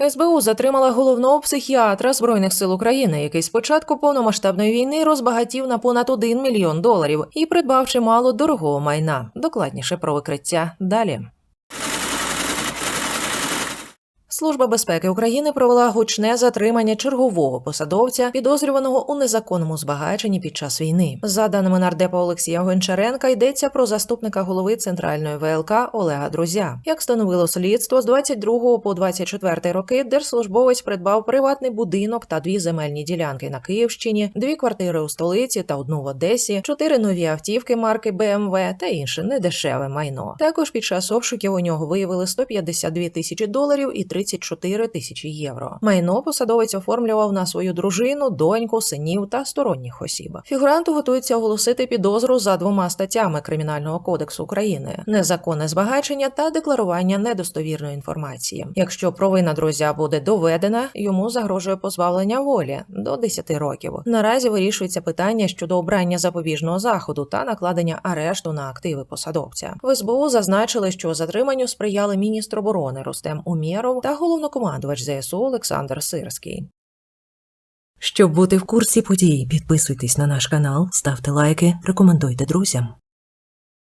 СБУ затримала головного психіатра збройних сил України, який з початку повномасштабної війни розбагатів на понад 1 мільйон доларів і придбав чимало дорогого майна. Докладніше про викриття далі. Служба безпеки України провела гучне затримання чергового посадовця, підозрюваного у незаконному збагаченні під час війни. За даними нардепа Олексія Гончаренка, йдеться про заступника голови центральної ВЛК Олега Друзя. Як становило слідство, з 22 по 24 роки держслужбовець придбав приватний будинок та дві земельні ділянки на Київщині, дві квартири у столиці та одну в Одесі, чотири нові автівки марки BMW та інше недешеве майно. Також під час обшуків у нього виявили 152 тисячі доларів і 34 тисячі євро. Майно посадовець оформлював на свою дружину, доньку, синів та сторонніх осіб. Фігуранту готується оголосити підозру за двома статтями Кримінального кодексу України: незаконне збагачення та декларування недостовірної інформації. Якщо провина друзя буде доведена, йому загрожує позбавлення волі до 10 років. Наразі вирішується питання щодо обрання запобіжного заходу та накладення арешту на активи посадовця. В СБУ зазначили, що затриманню сприяли міністр оборони Рустем Умєров та головнокомандувач ЗСУ Олександр Сирський. Щоб бути в курсі подій, підписуйтесь на наш канал, ставте лайки, рекомендуйте друзям.